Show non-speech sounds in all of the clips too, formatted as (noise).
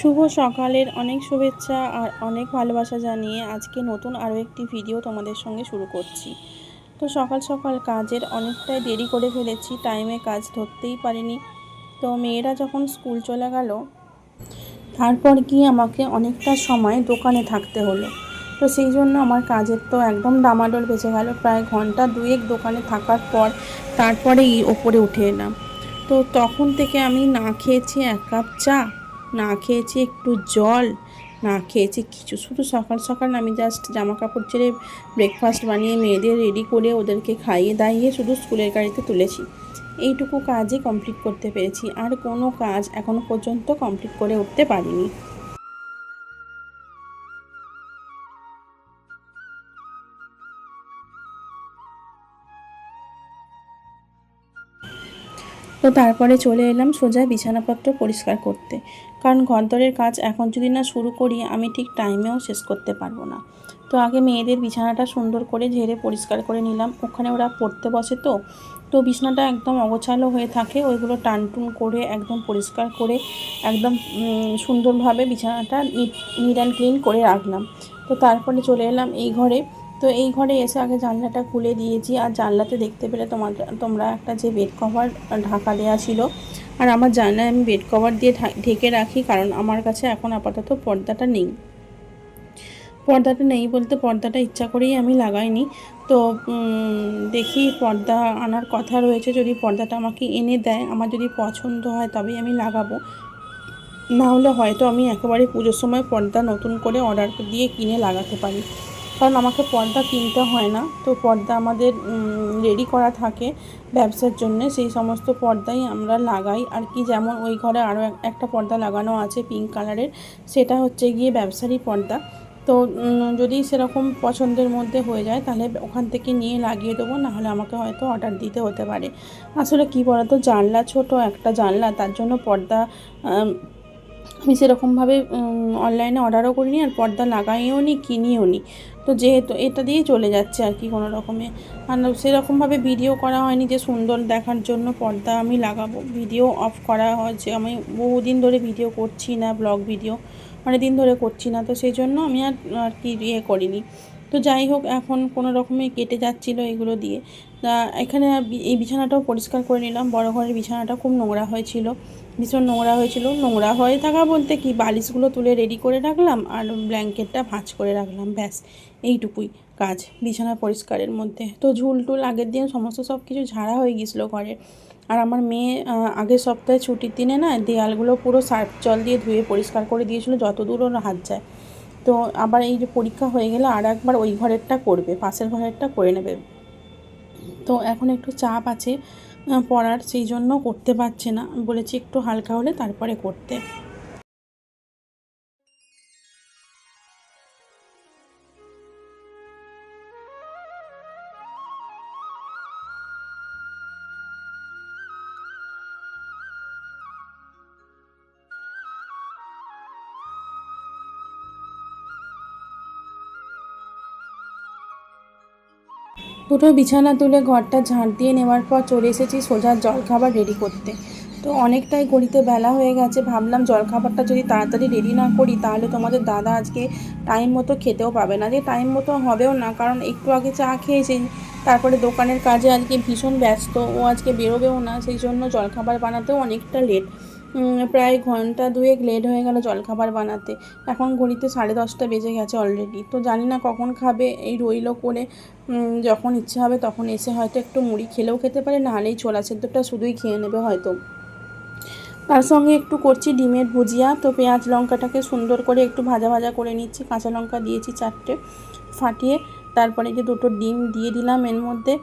শুভ সকালের অনেক শুভেচ্ছা আর অনেক ভালোবাসা জানিয়ে আজকে নতুন আরও একটি ভিডিও তোমাদের সঙ্গে শুরু করছি। তো সকাল সকাল কাজের অনেকটাই দেরি করে ফেলেছি টাইমে কাজ ধরতেই পারিনি। তো মেয়েরা যখন স্কুল চলে গেল, তারপর গিয়ে আমাকে অনেকটা সময় দোকানে থাকতে হলো। তো সেই জন্য আমার কাজের তো একদম ডামাডোল বেঁচে গেল। প্রায় ঘণ্টা দুয়েক দোকানে থাকার পর তারপরেই ওপরে উঠে এলাম। তো তখন থেকে আমি না খেয়েছি এক কাপ চা না খেয়েছি একটু জল, না খেয়েছি কিছু। শুধু সকাল সকাল আমি জাস্ট জামা কাপড় ছেড়ে ব্রেকফাস্ট বানিয়ে মেয়েদের রেডি করে ওদেরকে খাইয়ে দাইয়ে শুধু স্কুলের গাড়িতে তুলেছি। এইটুকু কাজই কমপ্লিট করতে পেরেছি। আর কোনো কাজ এখনও পর্যন্ত কমপ্লিট করে উঠতে পারিনি। তারপরে চলে এলাম সোজা বিছানাপত্র পরিষ্কার করতে। কারণ ঘরদরের কাজ এখন যদি না শুরু করি, আমি ঠিক টাইমেও শেষ করতে পারব না। তো আগে মেয়েদের বিছানাটা সুন্দর করে ঝেড়ে পরিষ্কার করে নিলাম। ওখানে ওরা পড়তে বসে তো। তো বিছানাটা একদম অগোছালো হয়ে থাকে। ওইগুলো টানটুন করে একদম পরিষ্কার করে একদম সুন্দরভাবে বিছানাটা নিট অ্যান্ড ক্লিন করে রাখলাম। তো তারপরে চলে এলাম এই ঘরে। তো এই ঘরে এসে আগে জানলাটা খুলে দিয়েছি। আর জানলাতে দেখতে পেলে তোমার, তোমরা একটা যে বেড কভার ঢাকা দেওয়া ছিল। আর আমার জানলায় আমি বেড কভার দিয়ে ঢেকে রাখি কারণ আমার কাছে এখন আপাতত পর্দাটা নেই। পর্দাটা নেই বলতে পর্দাটা ইচ্ছা করেই আমি লাগাইনি। তো দেখি পর্দা আনার কথা রয়েছে। যদি পর্দাটা আমাকে এনে দেয়, আমার যদি পছন্দ হয় তবেই আমি লাগাবো। না হলে হয়তো আমি একেবারে পুজোর সময় পর্দা নতুন করে অর্ডার দিয়ে কিনে লাগাতে পারি। কারণ আমাকে পর্দা কিনতে হয় না। তো পর্দা আমাদের রেডি করা থাকে ব্যবসার জন্য। সেই সমস্ত পর্দাই আমরা লাগাই। আর কি যেমন ওই ঘরে আরও একটা পর্দা লাগানো আছে পিঙ্ক কালারের সেটা হচ্ছে গিয়ে ব্যবসারই পর্দা। তো যদি সেরকম পছন্দের মধ্যে হয়ে যায়, তাহলে ওখান থেকে নিয়ে লাগিয়ে দেবো, নাহলে আমাকে হয়তো অর্ডার দিতে হতে পারে। আসলে কী বলতো? জানলা ছোট একটা জানলা, তার জন্য পর্দা আমি সেরকমভাবে অনলাইনে অর্ডারও করিনি আর পর্দা লাগাইও নি, কিনিও নি। তো যেহেতু এটা দিয়েই চলে যাচ্ছে আর কি কোনো রকমে। আর সেরকমভাবে ভিডিও করা হয়নি যে সুন্দর দেখার জন্য পর্দা আমি লাগাবো। ভিডিও অফ করা হয়েছে। আমি বহুদিন ধরে ভিডিও করছি না ব্লগ ভিডিও অনেক দিন ধরে করছি না। তো সেই জন্য আমি আর আর কি ইয়ে করিনি। তো যাই হোক, এখন কোনো রকমে কেটে যাচ্ছিল এগুলো দিয়ে। এখানে এই বিছানাটাও পরিষ্কার করে নিলাম। বড় ঘরের বিছানাটা খুব নোংরা হয়েছিল। ভীষণ নোংরা হয়েছিল। নোংরা হয়ে থাকা বলতে কি, বালিশগুলো তুলে রেডি করে রাখলাম আর ব্ল্যাঙ্কেটটা ভাঁজ করে রাখলাম, ব্যাস। এইটুকুই কাজ, বিছানা পরিষ্কারের মধ্যে। তো ঝুল টুল আগের দিন সমস্ত সব কিছু ঝাড়া হয়ে গিয়েছিল ঘরে। আর আমার মেয়ে আগের সপ্তাহে ছুটির দিনে না দেয়ালগুলো পুরো সার্ফ জল দিয়ে ধুয়ে পরিষ্কার করে দিয়েছিলো যত দূর ওর হাত যায়। তো আবার এই যে পরীক্ষা হয়ে গেলে আর একবার ওই ঘরেরটা করবে, পাশের ঘরেরটা করে নেবে। তো এখন একটু চাপ আছে। পড়ার সেই জন্য করতে পারছে না। বলেছি একটু হালকা হলে তারপরে করতে। দুটো বিছানা তুলে ঘরটা ঝাঁট দিয়ে নেওয়ার পর চলে এসেছি সোজা জলখাবার রেডি করতে। তো অনেকটাই গড়িতে বেলা হয়ে গেছে, ভাবলাম জলখাবারটা যদি তাড়াতাড়ি রেডি না করি, তাহলে তোমাদের দাদা আজকে টাইম মতো খেতেও পাবে না। যে টাইম মতো হবেও না, কারণ একটু আগে চা খেয়েছি, তারপরে দোকানের কাজে আজকে ভীষণ ব্যস্ত, ও আজকে বেরোবেও না, সেই জন্য জলখাবার বানাতেও অনেকটা লেট প্রায় ঘণ্টা দুয়েক লেট হয়ে গেল জলখাবার বানাতে। এখন ঘড়িতে সাড়ে দশটা বেজে গেছে অলরেডি তো জানি না কখন খাবে, এই রইল করে যখন ইচ্ছে হবে তখন এসে হয়তো একটু মুড়ি খেলেও খেতে পারে, নাহলেই ছোলা সেদ্ধটা শুধুই খেয়ে নেবে হয়তো। তার সঙ্গে একটু করছি ডিমের ভুজিয়া, তো পেঁয়াজ লঙ্কাটাকে সুন্দর করে একটু ভাজা ভাজা করে নিচ্ছি, কাঁচা লঙ্কা দিয়েছি চারটে ফাটিয়ে, তারপরে যে দুটো ডিম দিয়ে দিলাম এর মধ্যে।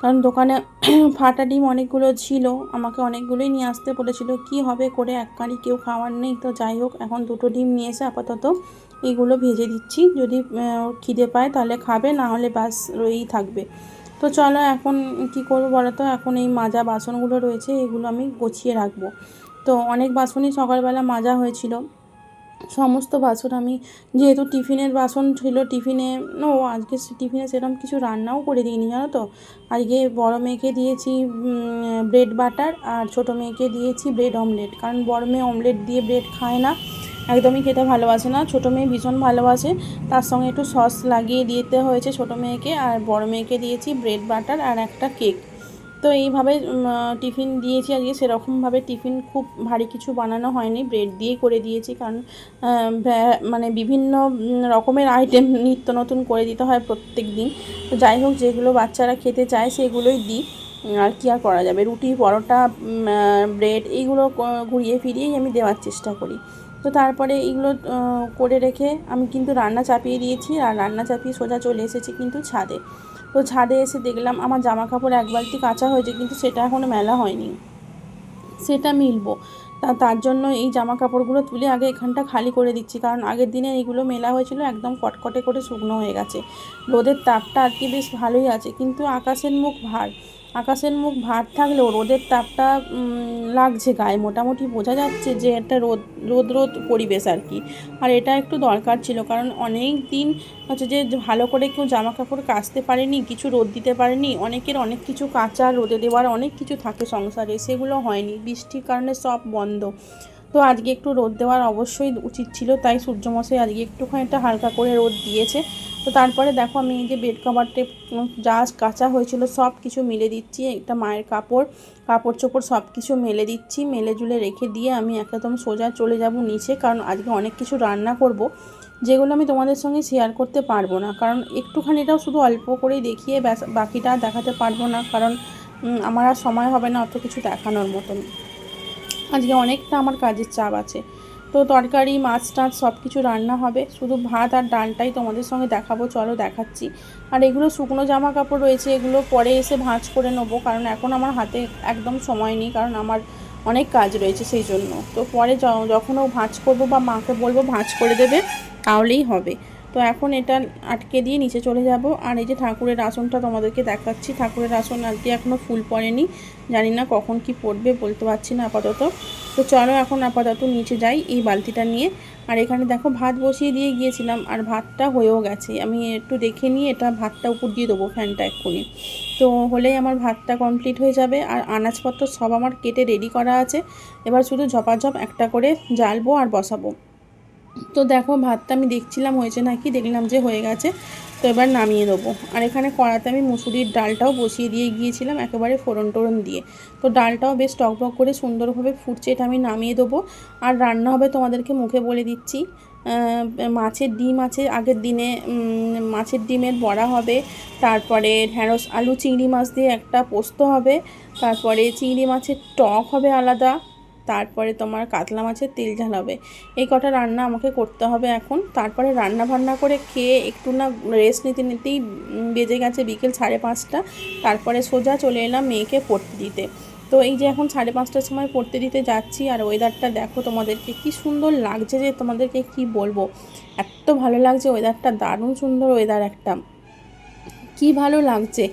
কারণ দোকানে (clears throat) ফাটা ডিম অনেকগুলো ছিল, আমাকে অনেকগুলোই নিয়ে আসতে বলেছিল, কি হবে করে? এক কেউ খাওয়ার নেই, তো যাই হোক, এখন দুটো ডিম নিয়ে এসে আপাতত এইগুলো ভেজে দিচ্ছি। যদি খিদে পায় তাহলে খাবে, না হলে বাস রয়েই থাকবে। তো চলো এখন কি করব বলো তো? এখন এই মাজা বাসনগুলো রয়েছে, এগুলো আমি গুছিয়ে রাখব। তো অনেক বাসনই সকালবেলা মাজা হয়েছিল। সমস্ত বাসন আমি, যেহেতু টিফিনের বাসন ছিল টিফিনে, ও আজকে টিফিনে সেরকম কিছু রান্নাও করে দিইনি, জানো তো? আজকে বড় মেয়েকে দিয়েছি ব্রেড বাটার আর ছোটো মেয়েকে দিয়েছি ব্রেড অমলেট কারণ বড় মেয়ে অমলেট দিয়ে ব্রেড খায় না, একদমই খেতে ভালোবাসে না। ছোটো মেয়ে ভীষণ ভালোবাসে, তার সঙ্গে একটু সস লাগিয়ে দিতে হয়েছে ছোটো মেয়েকে। আর বড় মেয়েকে দিয়েছি ব্রেড বাটার আর একটা কেক তো এইভাবে টিফিন দিয়েছি আজকে। সেরকমভাবে টিফিন খুব ভারী কিছু বানানো হয়নি। ব্রেড দিয়ে করে দিয়েছি কারণ মানে বিভিন্ন রকমের আইটেম নিত্য নতুন করে দিতে হয় প্রত্যেক দিন। তো যাই হোক, যেগুলো বাচ্চারা খেতে চায় সেগুলোই দিই। আর কী আর করা যাবে? রুটি, পরোটা ব্রেড এইগুলো ঘুরিয়ে ফিরিয়েই আমি দেওয়ার চেষ্টা করি। তো তারপরে এইগুলো করে রেখে আমি কিন্তু রান্না চাপিয়ে দিয়েছি। আর রান্না চাপিয়ে সোজা চলে এসেছি কিন্তু ছাদে। তো ছাদে এসে দেখলাম আমার জামা কাপড় এক বালতি কাঁচা হয়েছে, কিন্তু সেটা এখনও মেলা হয়নি। সেটা মিলবো। তা তার জন্য এই জামা কাপড়গুলো তুলে আগে এখানটা খালি করে দিচ্ছি, কারণ আগের দিনে এইগুলো মেলা হয়েছিল, একদম কটকটে করে শুকনো হয়ে গেছে। রোদের তাপটা আর কি বেশ ভালোই আছে, কিন্তু আকাশের মুখ ভার। আকাশের মুখ ভার থাকলেও রোদের তাপটা লাগছে গায়ে। মোটামুটি বোঝা যাচ্ছে যে একটা রোদ রোদ রোদ পরিবেশ আর কি। আর এটা একটু দরকার ছিল, কারণ অনেক দিন হচ্ছে যে ভালো করে কেউ জামা কাপড় কাচতে পারেনি, কিছু রোদ দিতে পারেনি, অনেকের অনেক কিছু কাঁচা রোদে দেওয়ার অনেক কিছু থাকে সংসারে, সেগুলো হয়নি। বৃষ্টির কারণে সব বন্ধ। তো আজকে একটু রোদ দেওয়ার অবশ্যই উচিত ছিল, তাই সূর্যমশাই আজকে একটুখানিটা হালকা করে রোদ দিয়েছে। তো তারপরে দেখো আমি এই যে বেড কাভারটা যা কাঁচা হয়েছিল, সব কিছু মেলে দিচ্ছি, একটা মায়ের কাপড় কাপড় চোপড় সব কিছু মেলে দিচ্ছি, মেলে জুলে রেখে দিয়ে আমি একদম সোজা চলে যাব নিচে, কারণ আজকে অনেক কিছু রান্না করব, যেগুলো আমি তোমাদের সঙ্গে শেয়ার করতে পারব না। কারণ একটুখানিটাও শুধু অল্প করেই দেখিয়ে বাকিটা দেখাতে পারব না, কারণ আমার আর সময় হবে না অত কিছু দেখানোর মতন। আজকে অনেকটা আমার কাজের চাপ আছে। তো তরকারি, মাছ টাছ সব কিছু রান্না হবে। শুধু ভাত আর ডালটাই তোমাদের সঙ্গে দেখাবো, চলো দেখাচ্ছি। আর এগুলো শুকনো জামা কাপড় রয়েছে, এগুলো পরে এসে ভাঁজ করে নেব, কারণ এখন আমার হাতে একদম সময় নেই, কারণ আমার অনেক কাজ রয়েছে সেই জন্য। তো পরে য- যখন ও ভাঁজ করব বা মাকে বলব ভাঁজ করে দেবে, তাহলেই হবে। তো এখন এটা আটকে দিয়ে নিচে চলে যাব। আর এই যে ঠাকুরের আসনটা তোমাদেরকে দেখাচ্ছি, ঠাকুরের আসন আজকে এখনও ফুল পড়েনি। জানি না কখন কি পড়বে, বলতে পারছি না আপাতত। তো চলো এখন আপাতত নিচে যাই এই বালতিটা নিয়ে। আর এখানে দেখো ভাত বসিয়ে দিয়ে গিয়েছিলাম, আর ভাতটা হয়েও গেছে। আমি একটু দেখে নিয়ে এটা ভাতটা উপর দিয়ে দেবো ফ্যানটা এক্ষুনি। তো হলেই আমার ভাতটা কমপ্লিট হয়ে যাবে। আর আনাজপত্র সব আমার কেটে রেডি করা আছে। এবার শুধু ঝপাঝপ একটা করে জ্বালবো আর বসাবো। তো দেখো, ভাতটা আমি দেখছিলাম হয়েছে নাকি, দেখলাম যে হয়ে গেছে, তো এবার নামিয়ে দেবো। আর এখানে কড়াতে আমি মুসুরির ডালটাও বসিয়ে দিয়ে গিয়েছিলাম একেবারে ফোড়ন টোড়ন দিয়ে। তো ডালটাও বেশ টকবক করে সুন্দরভাবে ফুটছে, এটা আমি নামিয়ে দেবো। আর রান্না হবে তোমাদেরকে মুখে বলে দিচ্ছি। মাছের ডিম আছে আগের দিনে মাছের ডিমের বড়া হবে, তারপরে ঢ্যাঁড়স, আলু, চিংড়ি মাছ দিয়ে একটা পোস্ত হবে, তারপরে চিংড়ি মাছের টক হবে আলাদা তারপরে তোমার কাতলা মাছের তেল ঝাল হবে। এই কটা রান্না আমাকে করতে হবে এখন। তারপরে রান্না বান্না করে খেয়ে একটু না রেস্ট নিতে নিতেই বেজে গেছে বিকেল সাড়ে পাঁচটা। তারপরে সোজা চলে এলাম মেয়েকে পড়তে দিতে। তো এই যে এখন সাড়ে পাঁচটার সময় পড়তে দিতে যাচ্ছি আর ওয়েদারটা দেখো তোমাদেরকে কি সুন্দর লাগছে যে তোমাদেরকে কি বলব। এত ভালো লাগছে ওয়েদারটা দারুণ সুন্দর ওয়েদার একটা। কি ভালো লাগছে।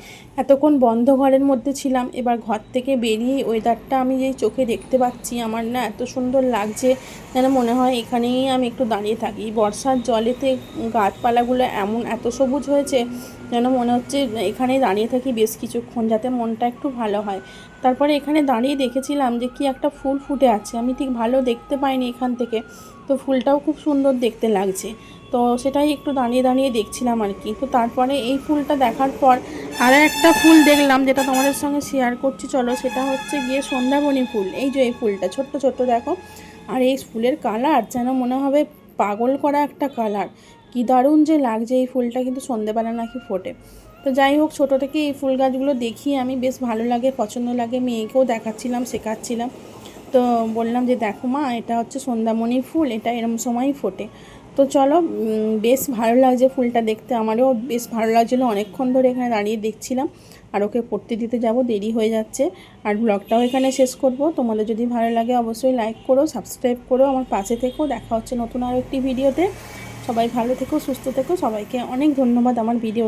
এতক্ষণ বন্ধ ঘরের মধ্যে ছিলাম, এবার ঘর থেকে বেরিয়ে ওয়েদারটা আমি যেই চোখে দেখতে পাচ্ছি, আমার না এত সুন্দর লাগছে যেন মনে হয় এখানেই আমি একটু দাঁড়িয়ে থাকি। বর্ষার জলেতে গাছপালাগুলো এমন এত সবুজ হয়েছে যেন মনে হচ্ছে এখানেই দাঁড়িয়ে থাকি বেশ কিছুক্ষণ যাতে মনটা একটু ভালো হয়। তারপরে এখানে দাঁড়িয়ে দেখেছিলাম যে কি একটা ফুল ফুটে আছে, আমি ঠিক ভালো দেখতে পাইনি এখান থেকে। তো ফুলটাও খুব সুন্দর দেখতে লাগছে। তো সেটাই একটু দাঁড়িয়ে দাঁড়িয়ে দেখছিলাম আর কি। তো তারপরে এই ফুলটা দেখার পর আরও একটা ফুল দেখলাম যেটা তোমাদের সঙ্গে শেয়ার করছি। চলো সেটা হচ্ছে গিয়ে সন্ধ্যাবনী ফুল। এই যে এই ফুলটা, ছোট্ট ছোট্ট দেখো। আর এই ফুলের কালার যেন মনে হবে পাগল করা একটা কালার কি দারুণ যে লাগছে এই ফুলটা কিন্তু সন্ধেবেলা নাকি ফোটে। তো যাই হোক, ছোটো থেকে এই ফুল গাছগুলো দেখি আমি। বেশ ভালো লাগে, পছন্দ লাগে। মেয়েকেও দেখাচ্ছিলাম, শেখাচ্ছিলাম। তো বললাম যে, দেখো মা, এটা হচ্ছে সন্ধ্যামণির ফুল, এটা এরম সময়ই ফোটে। তো চলো বেশ ভালো লাগছে ফুলটা দেখতে আমারও। বেশ ভালো লাগছিল, অনেকক্ষণ ধরে এখানে দাঁড়িয়ে দেখছিলাম। আর ওকে পড়তে দিতে যাব, দেরি হয়ে যাচ্ছে। আর ব্লগটাও এখানে শেষ করব। তোমাদের যদি ভালো লাগে অবশ্যই লাইক করো সাবস্ক্রাইব করো। আমার পাশে থেকেও দেখা হচ্ছে নতুন আরও একটি ভিডিওতে সবাই ভালো থেকো, সুস্থ থেকো। সবাইকে অনেক ধন্যবাদ আমার ভিডিও